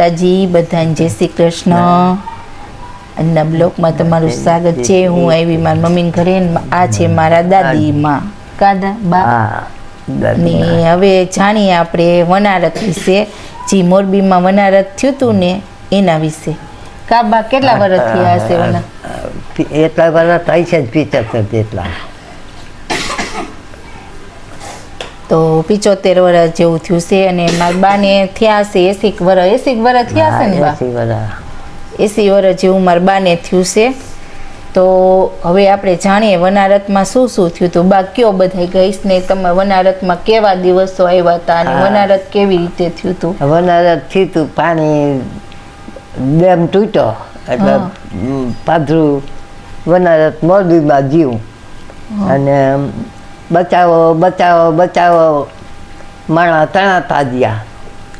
માતાજી બધાને જય શ્રી કૃષ્ણ. આજના બ્લોકમાં તમારું સ્વાગત છે. હું આવી મારી મમ્મી ઘરે આ છે મારા દાદી માં કાદા બા ને હવે જાણીએ આપણે વનારત વિશે. જે મોરબીમાં વનારત થયું હતું ને એના વિશે. કાબા કેટલા વર્ષ થયા હશે વના એટલા વર્ષ થાય છે જ પિચોતેર જેટલા તો પિચોતેર વર્ષ જેવું થયું છે અને મારા બાને થયા છે એસી વર્ષ એસી વર્ષ થયા છે ને બા? એસી વર્ષ જેવું મારા બાને થયું છે. તો હવે આપણે જાણીએ વનારતમાં શું શું થયું હતું. બા કયો બધા ગઈશ ને તમે વનારતમાં કેવા દિવસો આવ્યા હતા અને. વનારત કેવી રીતે થયું હતું? વનારત થયું પાણી ડેમ તૂટ્યો. એટલે પાથરું વનારત મોરબીમાં જીવ અને બચાવો બચાવો બચાવો. માણા તણા ગયા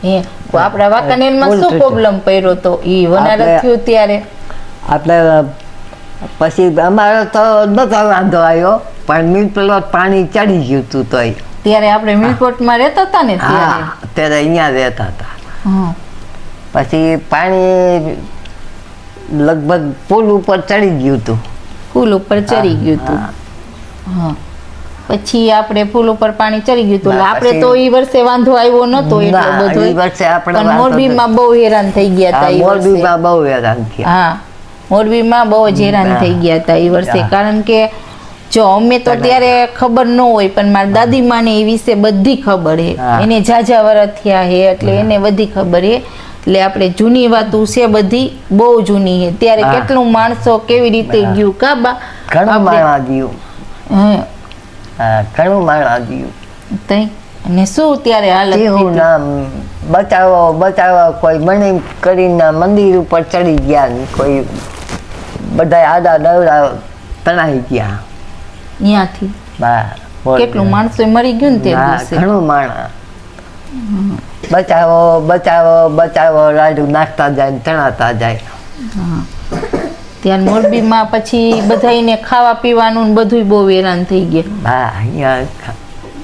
હે આપણા વાંકાનેરમાં શું પ્રોબ્લેમ પડ્યો તો? ઈ વનારત થયું ત્યારે? આપણે પછી અમારો તો નતો વાંધો આવ્યો પણ મીટલો પાણી ચડી ગયું હતું તોય. ત્યારે આપણે મિલકોટમાં રહેતા હતા ને ત્યારે? ત્યારે અહીંયા રહેતા હતા. પછી પાણી લગભગ પુલ ઉપર ચડી ગયું હતું પુલ ઉપર ચડી ગયું હતું હા. પછી આપણે પુલ ઉપર પાણી ચડી ગયું હતું. આપણે તો ઈ વર્ષે વાંધો આવ્યો નતો એટલો બધો ઈ વર્ષે આપણે મોરબીમાં બહુ હેરાન થઈ ગયા હતા ઈ વર્ષે. મોરબીમાં બહુ હેરાન થયા. હા મોરબીમાં બહુ જ હેરાન થઈ ગયા હતા એ વર્ષે. કારણ કે જો અમે તો ત્યારે ખબર ન હોય પણ મારા દાદી માને એ વિશે બધી ખબર હે. એને ઝાઝા વર્ષ થયા હે એટલે એને બધી ખબર હે. એટલે આપણે જૂની વાતો છે બધી બહુ જૂની હે. ત્યારે કેટલું માણસો કેવી રીતે ગયું? કાબા ઘણા ગયું. હા. ઘણું માણવા ગયું તઈ? અને શું ત્યારે હાલત હું નામ બચાવો બચાવો કોઈ મને કરીને મંદિર ઉપર ચડી ગયા કોઈ બધા આડા દવડા તણાઈ ગયા. ત્યાંથી કેટલું માણસો મરી ગયું ને તે દિવસે? ઘણું માણા. બચાવો બચાવો બચાવો લાડુ નાખતા જાય ને તણાતા જાય. ત્યાં મોરબીમાં પછી બધાને ખાવા પીવાનું ને બધું બહુ હેરાન થઈ ગયા. હા અહીંયા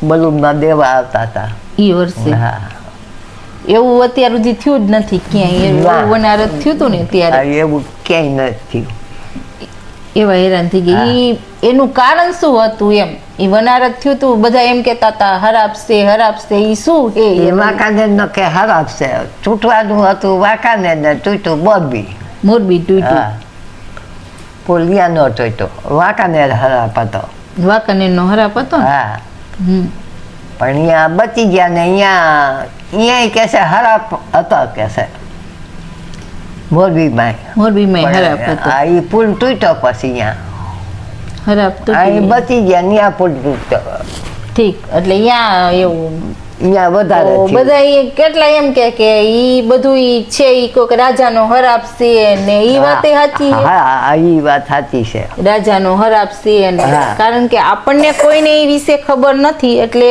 બલૂનમાં દેવા આવતા હતા. ઈ વર્ષે? હા. એવું અત્યાર સુધી થયું જ નથી ક્યાંય. એવું વનારત થયું હતું ને ત્યારે? એવું ક્યાંય નથી એવા હેરાન થઈ ગયા. ઈ એનું કારણ શું હતું એમ? ઈ વનારત થયું હતું બધા એમ કહેતા હતા હરાપશે છે ઈ શું હે? એ? વાંકાનેર નો કે હરાબ છે તૂટવાનું હતું વાંકાનેર ને તૂટ્યું મોરબી મોરબી તૂટ્યું પુલિયા નો તૂટ્યો વાંકાનેર હરાપ હતો વાંકાનેર નો હરાપ હતો હા. પણ અહીંયા બચી ગયા ને અહીંયા અહીંયા કે છે હરાપ હતો કે છે મોરબીમાં મોરબીમાં હરાપ હતો આ ઈ પુલ તૂટ્યો પછી અહીંયા હરાપ અહીં તૂટી બચી ગયા ત્યાં પુલ તૂટ્યો. ઠીક. એટલે અહીંયા એવું અહીંયા વધારે તો બધા ઈ કેટલા એમ કે કે ઈ બધું ઈ છે ઈ કોક રાજાનો હરાપ છે ને ઈ વાતે સાચી છે. હા ઈ વાત સાચી છે. રાજાનો હરાપ છે ને કારણ કે આપણને કોઈને એ વિશે ખબર નથી એટલે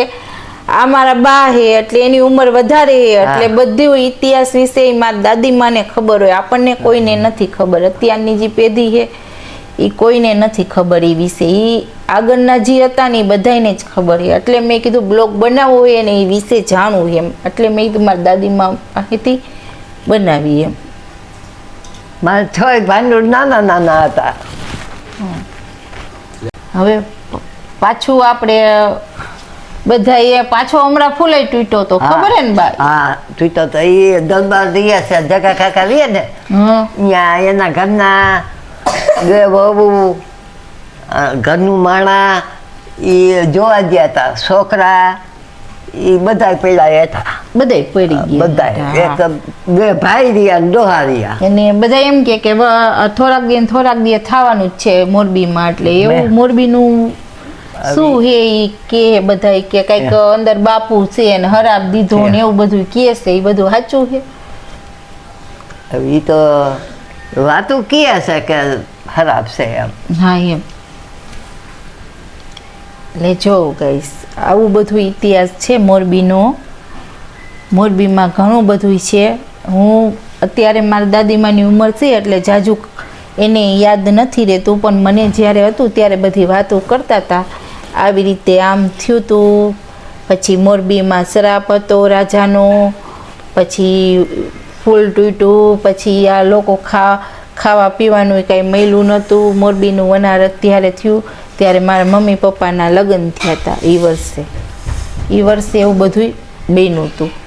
આ મારા બા હે એટલે એની ઉંમર વધારે હે એટલે બધું ઇતિહાસ વિશે મારા દાદી માને ખબર હોય. આપણને કોઈને નથી ખબર. અત્યારની જે પેઢી છે એ કોઈને નથી ખબર એ વિશે. એ આગળના જે હતા ને એ બધાને જ ખબર છે. એટલે મેં કીધું બ્લોગ બનાવવો હોય ને એ વિશે જાણવું એમ. એટલે મેં કીધું મારા દાદીમાં માહિતી બનાવી એમ. મારા છ ભાંડુર નાના નાના હતા. હવે પાછું આપણે બધા એ પાછો હમણાં ફૂલાઈ તૂટ્યો તો ખબર હે ને બા હા તૂટ્યો તો એ દરબાર રહ્યા છે જગા કાકા લઈએ ને. ત્યાં એના ઘરના બે બહુ ઘરનું માણા એ જોવા ગયા હતા છોકરા એ બધા પેલા હતા બધાય પડી ગયા. બધા એક બે ભાઈ રહ્યા ડોહા રહ્યા. અને બધા એમ કે કે થોડાક દિવસ થોડાક દિવસ થવાનું જ છે મોરબીમાં. એટલે એવું મોરબીનું શું હે એ કે બધા કે કંઈક અંદર બાપુ છે ને હરાબ દીધો ને એવું બધું કે છે એ બધું સાચું છે એ તો વાતું કે છે કે ખરાબ છે હા, એમ. એટલે જો ગઈશ આવું બધું ઇતિહાસ છે મોરબીનો. મોરબીમાં ઘણું બધું છે. હું અત્યારે મારા દાદીમાની ઉંમર છે એટલે જાજુ એને યાદ નથી રહેતું, પણ મને જ્યારે હતું ત્યારે બધી વાતો કરતા હતા. આવી રીતે આમ થયું હતું પછી મોરબીમાં શરાપ હતો રાજાનો. પછી ફૂલ તૂટ્યું. પછી આ લોકો ખા ખાવા પીવાનું કાંઈ મળ્યું નહોતું. મોરબીનું વનારત ત્યારે થયું. ત્યારે મારા મમ્મી પપ્પાના લગ્ન થયા હતા એ વર્ષે. એ વર્ષે એવું બધું બેનું હતું.